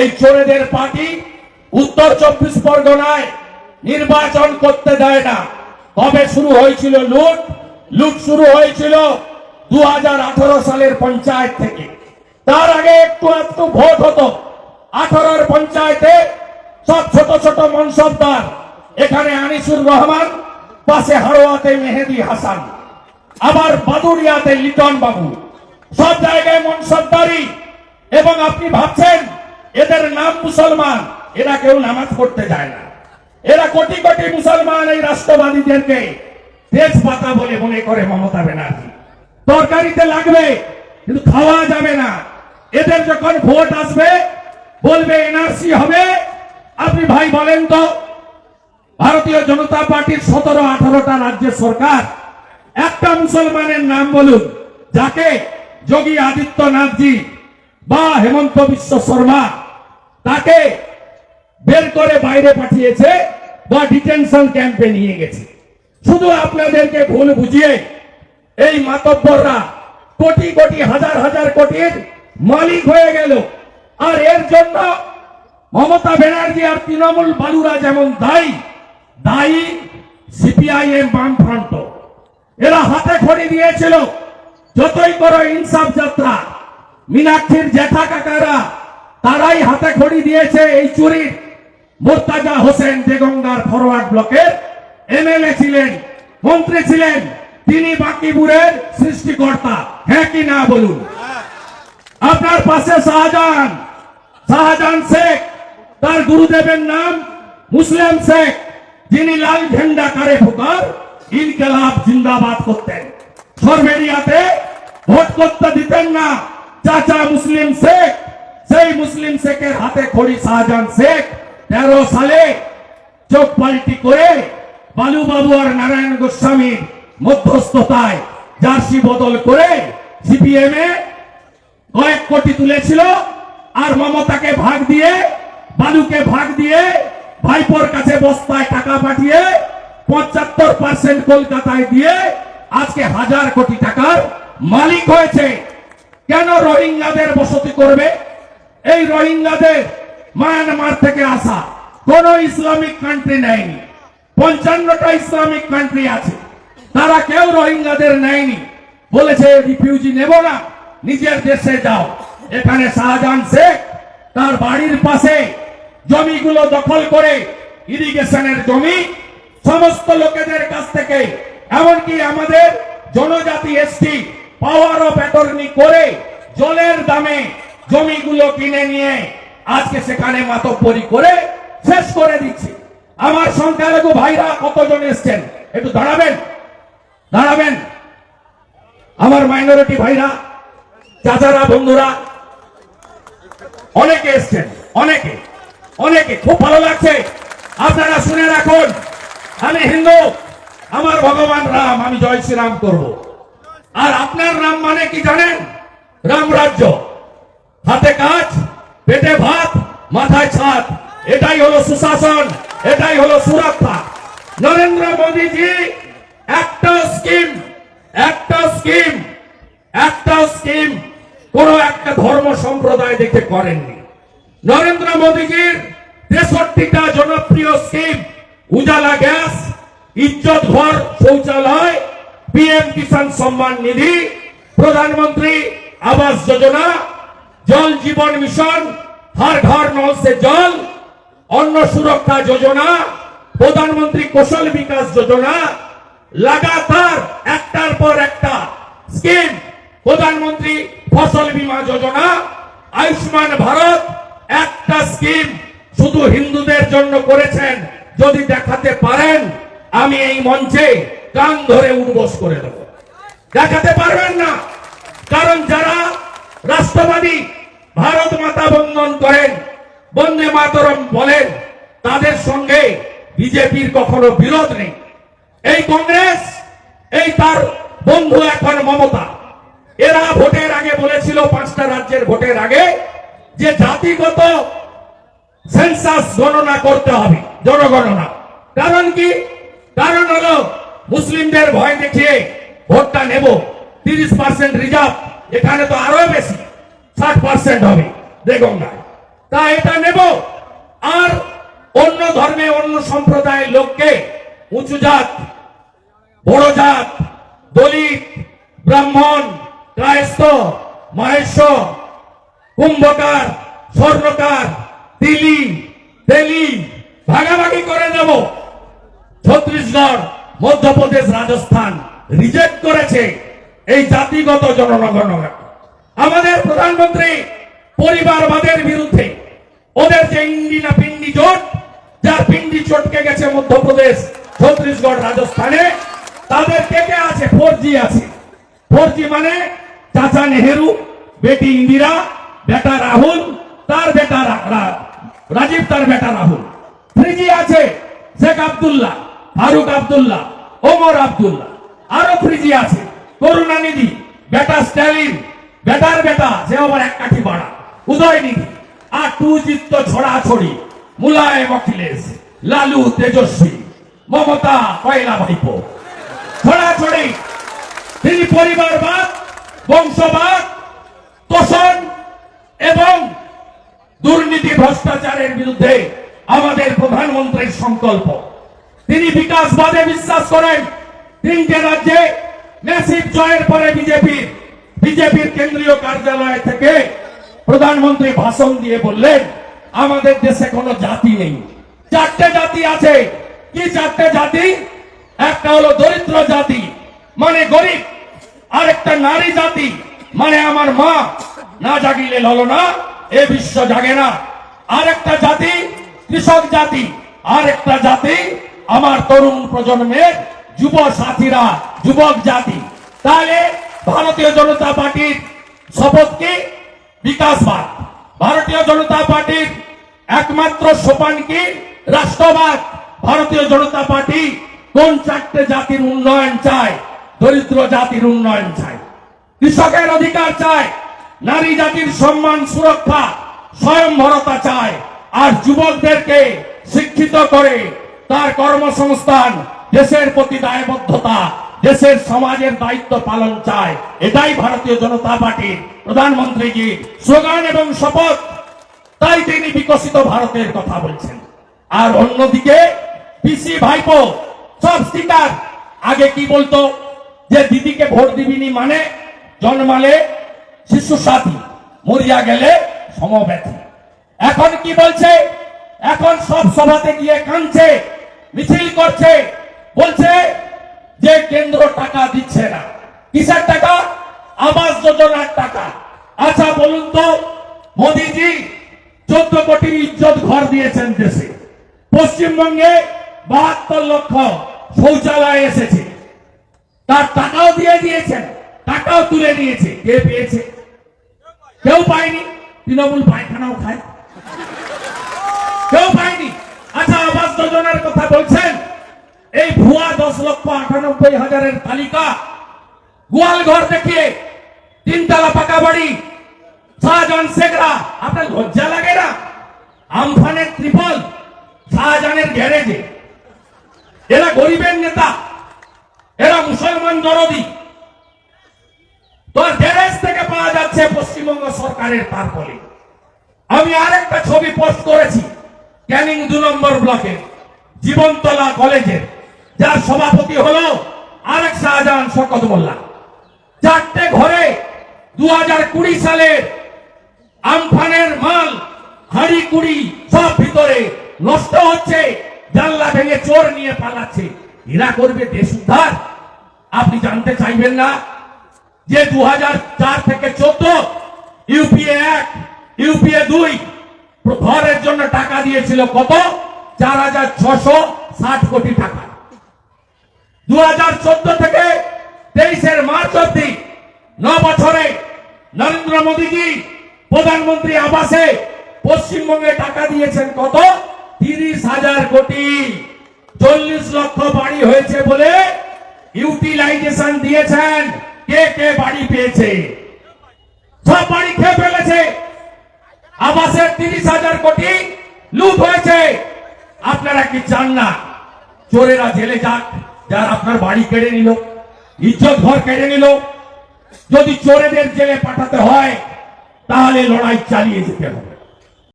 এই চোরেদের পার্টি উত্তর চব্বিশ পরগনায় নির্বাচন করতে দেয় না। কবে শুরু হয়েছিল লুট? লুট শুরু হয়েছিল দু হাজার আঠারো সালের পঞ্চায়েত থেকে। তার আগে একটু একটু ভোট হতো। আঠারোর পঞ্চায়েতে সব ছোট ছোট মনসবদার, এখানে আনিসুর রহমান, পাশে হারোয়াতে মেহেদি হাসান, আবার বাদুরিয়াতে লিটন বাবু। সব জায়গায় মনসবদারি এবং আপনি ভাবছেন এদের নাম মুসলমান। এরা কেউ নামাজ পড়তে যায় না। এরা কোটি কোটি মুসলমান এই রাষ্ট্রবাদীদেরকে তেজপাতা বলে মনে করে মমতা ব্যানার্জি। তরকারিতে লাগবে, কিন্তু খাওয়া যাবে না। এদের যখন ভোট আসবে, বলবে এনআরসি হবে। আপনি ভাই বলেন তো, ভারতীয় জনতা পার্টির সতেরো, আঠারোটা রাজ্যের সরকার, একটা মুসলমানের নাম বলুন, যাকে যোগী আদিত্যনাথজি বা হেমন্ত বিশ্ব শর্মা তাকে বের করে বাইরে পাঠিয়েছে বা ডিটেনশন ক্যাম্পে নিয়ে গেছে। শুধু আপনাদেরকে ভুল বুঝিয়ে এই মাতব্বররা কোটি কোটি, হাজার হাজার কোটির মালিক হয়ে গেল। আর এর জন্য মমতা ব্যানার্জি আর তৃণমূল বালুরা যেমন দায়ী দায়ী সিপিআইএম বামফ্রন্ট। এরা হাতে খড়ি দিয়েছিল যতই করো ইনসাফ যাত্রা, মীনাক্ষীর জ্যাঠা কাকারা তারাই হাতে খড়ি দিয়েছে এই চুরির। মোর্তাজা হোসেন দেগঙ্গার ফরওয়ার্ড ব্লকের এমএলএ ছিলেন, মন্ত্রী ছিলেন, তিনি বাকিপুরের সৃষ্টিকর্তা। হ্যাঁ কি না বলুন? আপনার পাশে শাহজাহান শাহজাহান শেখ, তার গুরুদেবের নাম মুসলিম শেখ, যিনি লাল ঝেন্ডা কারে ফুকার ইনকেলাব জিন্দাবাদ করতেন। সরবেরিয়াতে ভোট করতে দিতেন না, চাচা মুসলিম শেখ সেই মুসলিম শেখের হাতে খড়ি শাহজাহান শেখ তেরো সালে চোখ পাল্টি করে বালুবাবু আর নারায়ণ গোস্বামীর মধ্যস্থতায় জার্সি বদল করে সিপিএম এ কয়েক কোটি তুলেছিল আর মমতাকে ভাগ দিয়ে, বালুকে ভাগ দিয়ে ভাইপোর কাছে বস্তায় টাকা পাঠিয়ে পঁচাত্তর পার্সেন্ট কলকাতায় দিয়ে আজকে হাজার কোটি টাকার মালিক হয়েছে। কেন রোহিঙ্গাদের বসতি করবে? এই রোহিঙ্গাদের মায়ানমার থেকে আসা কোন ইসলামিক কান্ট্রি নেয়নি পঞ্চান্নটা ইসলামিক কান্ট্রি আছে। তারা কেউ রোহিঙ্গাদের নেয়নি। বলেছে রিফিউজি নেব না। নিজের দেশে যাও। এখানে শাহজাহান শেখ তার বাড়ির পাশে জমিগুলো দখল করে ইরিগেশনের জমি সমস্ত লোকেদের কাছ থেকে, এমনকি আমাদের জনজাতি এসটি পাওয়ার অফ অ্যাটর্নি করে জলের দামে জমিগুলো কিনে নিয়ে আজকে সেখানে মাতব্বরি করে শেষ করে দিচ্ছে। আমার সংখ্যালঘু ভাইরা কতজন এসছেন? একটু দাঁড়াবেন? দাঁড়াবেন? আমার মাইনরিটি ভাইরা, চাচারা, বন্ধুরা, অনেকে এসছেন, অনেকে অনেকে, খুব ভালো লাগছে। আপনারা শুনে রাখুন, আমি হিন্দু, আমার ভগবান রাম, আমি জয় শ্রীরাম করব। আর আপনার রাম মানে কি জানেন? রাম রাজ্য। মাথায় ছাদ। এটাই হলো সুশাসন, এটাই হলো সুরক্ষা। নরেন্দ্র মোদীজি, একটা স্কিম একটা স্কিম একটা স্কিম কোন একটা ধর্ম সম্প্রদায় দেখে করেননি। নরেন্দ্র মোদীজির তেষট্টিটা জনপ্রিয় স্কিম উজালা গ্যাস, ইজ্জত ঘর শৌচালয়, পিএম কিষাণ সম্মান নিধি, প্রধানমন্ত্রী আবাস যোজনা, জল জীবন মিশন হর ঘর নল সে জল, অন্ন সুরক্ষা যোজনা, প্রধানমন্ত্রী কৌশল বিকাশ যোজনা, লাগাতার একটার পর একটা স্কিম, প্রধানমন্ত্রী ফসল বীমা যোজনা, আয়ুষ্মান ভারত একটা স্কিম শুধু হিন্দুদের জন্য করেছেন, যদি দেখাতে পারেন, আমি এই মঞ্চে কান ধরে উদ্বোস করে দেব। দেখাতে পারবেন না, কারণ যারা রাষ্ট্রবাদী ভারত মাতা বন্দন করেন, বন্দে মাতরম বলেন, তাদের সঙ্গে বিজেপির কখনো বিরোধ নেই। এই কংগ্রেস, এই তার বন্ধু এখন মমতা। এরা ভোটের আগে বলেছিল, পাঁচটা রাজ্যের ভোটের আগে, যে জাতিগত সেন্সাস গণনা করতে হবে, জনগণনা। কারণ কি? কারণ হলো, মুসলিমদের ভয় দেখিয়ে ভোটটা নেব। তিরিশ পার্সেন্ট রিজার্ভ, এখানে তো আরও বেশি। ষাট পার্সেন্ট হবে। না। তা এটা নেব। আর অন্য ধর্মে, অন্য সম্প্রদায়ের লোককে উঁচু জাত, বড় জাত, দলিত, ব্রাহ্মণ ক্রাইস্ত মহেশ কুম্ভকার, স্বর্ণকার দিলি তেলি ভাগাভাগি করে দেব ছত্তিশগড়, মধ্যপ্রদেশ, রাজস্থান রিজেক্ট করেছে। এই জাতিগত জনগণনা আমাদের প্রধানমন্ত্রী পরিবারবাদের বিরুদ্ধে ওদের যে ইন্ডি না পিন্ডি জোট, যার পিন্ডি চটকে গেছে মধ্যপ্রদেশ, ছত্তিশগড় রাজস্থানে, তাদের কে কে আছে? ফোর আছে। ফোর মানে চাচা নেহেরু, বেটি ইন্দিরা, বেটা রাহুল, তার বেটা রাজীব, তার বেটা রাহুল। থ্রিজি আছে শেখ আবদুল্লাহ, ফারুক আবদুল্লাহ, ওমর আব্দুল্লাহ। আরও থ্রিজি আছে। করুণানিধি, বেটা স্ট্যালিন বেটার বেটা সে আবার এক কাঠি বাড়া। উদয়নিধি আর টু জিত্ত ছড়াছড়ি মুলায়ম অখিলেশ, লালু তেজস্বী, মমতা কয়লা ভাইপো। ছড়াছড়ি তিনি পরিবারবাদ, বংশবাদ, তোষণ, এবং দুর্নীতি ভ্রষ্টাচারের বিরুদ্ধে আমাদের প্রধানমন্ত্রীর সংকল্প। তিনি বিকাশবাদে বিশ্বাস করেন, তিনটে রাজ্যে ম্যাসিভ জয়ের পরে বিজেপির বিজেপির কেন্দ্রীয় কার্যালয় থেকে প্রধানমন্ত্রী ভাষণ দিয়ে বললেন, আমাদের দেশে কোনো জাতি নেই। চারটে জাতি আছে। কি চারটে জাতি? একটা হলো দরিদ্র জাতি মানে গরিব। আরেকটা নারী জাতি মানে আমার মা। না জাগিলে ললনা এ বিশ্ব জাগে না। আরেকটা জাতি কৃষক জাতি, আরেকটা জাতি আমার তরুণ প্রজন্মের যুব সাথীরা, যুবক জাতি। তাহলে ভারতীয় জনতা পার্টির শপথ কি? বিকাশবাদ ভারতীয় জনতা পার্টির একমাত্র সোপান কি? রাষ্ট্রবাদ। ভারতীয় জনতা পার্টি কোন চারটে জাতির উন্নয়ন চায়? দরিদ্র জাতির উন্নয়ন চায়। কৃষকের অধিকার চায়। নারী জাতির সম্মান, সুরক্ষা, স্বয়ংভরতা চায়। আর যুবকদেরকে শিক্ষিত করে তার কর্মসংস্থান, দেশের প্রতি দায়বদ্ধতা দেশের সমাজের দায়িত্ব পালন চায়। এটাই ভারতীয় জনতা পার্টির প্রধানমন্ত্রীজি স্লোগান এবং শপথ। তাই তিনি বিকশিত ভারতের কথা বলছেন। আর অন্যদিকে পিসি ভাইপো, সব স্টিকার আগে কি বলতো, যে দিদিকে ভোট দিবিনি মানে জন্মালে শিশু সাথী, মরিয়া গেলে সমব্যথী। এখন কি বলছে? এখন সব সভাতে গিয়ে কাঁদছে, মিছিল করছে, বলছে কেন্দ্র টাকা দিচ্ছে না। কিসের টাকা? আবাস যোজনার টাকা। আচ্ছা বলুন তো, মোদিজি, চোদ্দ কোটি ইজ্জত ঘর দিয়েছেন দেশে। পশ্চিমবঙ্গে বাহাত্তর লক্ষ শৌচালয় এসেছে। তার টাকাও দিয়ে দিয়েছেন, টাকাও তুলে নিয়েছে। কে পেয়েছে? কেউ পায়নি। তৃণমূল পায়খানাও খায়। কেউ পায়নি। আচ্ছা আবাস যোজনার কথা বলছেন? এই ভুয়া দশ লক্ষ আটানব্বই হাজারের তালিকা। গোয়াল ঘর দেখিয়ে তিনতলা পাকা বাড়ি। শাহজাহান শেখরা, আপনার লজ্জা লাগে না? আমফানের ত্রিপল, শাহজাহানের গ্যারেজে। এরা গরিবের নেতা, এরা মুসলমান দরদি। তোর গ্যারেজ থেকে পাওয়া যাচ্ছে পশ্চিমবঙ্গ সরকারের তারপরে। আমি আরেকটা ছবি পোস্ট করেছি, ক্যানিং দু নম্বর ব্লকে, জীবনতলা কলেজের। যার সভাপতি হলো আরেক শাহজাহান শকত মোল্লা। চারটে ঘরে দু হাজার কুড়ি সালের আমফানের মাল, হাড়ি কুড়ি সব ভিতরে নষ্ট হচ্ছে, জানলা ভেঙে চোর নিয়ে পালাচ্ছে। এরা করবে দেশ উদ্ধার? আপনি জানতে চাইবেন না? যে দু থেকে চোদ্দ, ইউপিএ এক, ইউপিএ দুই ঘরের জন্য টাকা দিয়েছিল কত? চার হাজার ছশো ষাট কোটি টাকা। দু হাজার চোদ্দ থেকে তেইশের মার্চ অব্দি ন বছরে নরেন্দ্র মোদীজি প্রধানমন্ত্রী আবাসে পশ্চিমবঙ্গে টাকা দিয়েছেন কত? তিরিশ হাজার কোটি। চল্লিশ লক্ষ বাড়ি হয়েছে বলে ইউটিলাইজেশন দিয়েছেন। কে কে বাড়ি পেয়েছে? সব বাড়ি খেয়ে ফেলেছে। আবাসের তিরিশ হাজার কোটি লুট হয়েছে। আপনারা কি চান না? চোরেরা জেলে যাক। যার আপনার বাড়ি কেড়ে নিল, ইজ্জত ঘর কেড়ে নিল, যদি চোরেদের জেলে পাঠাতে হয়, তাহলে লড়াই চালিয়ে যেতে হবে।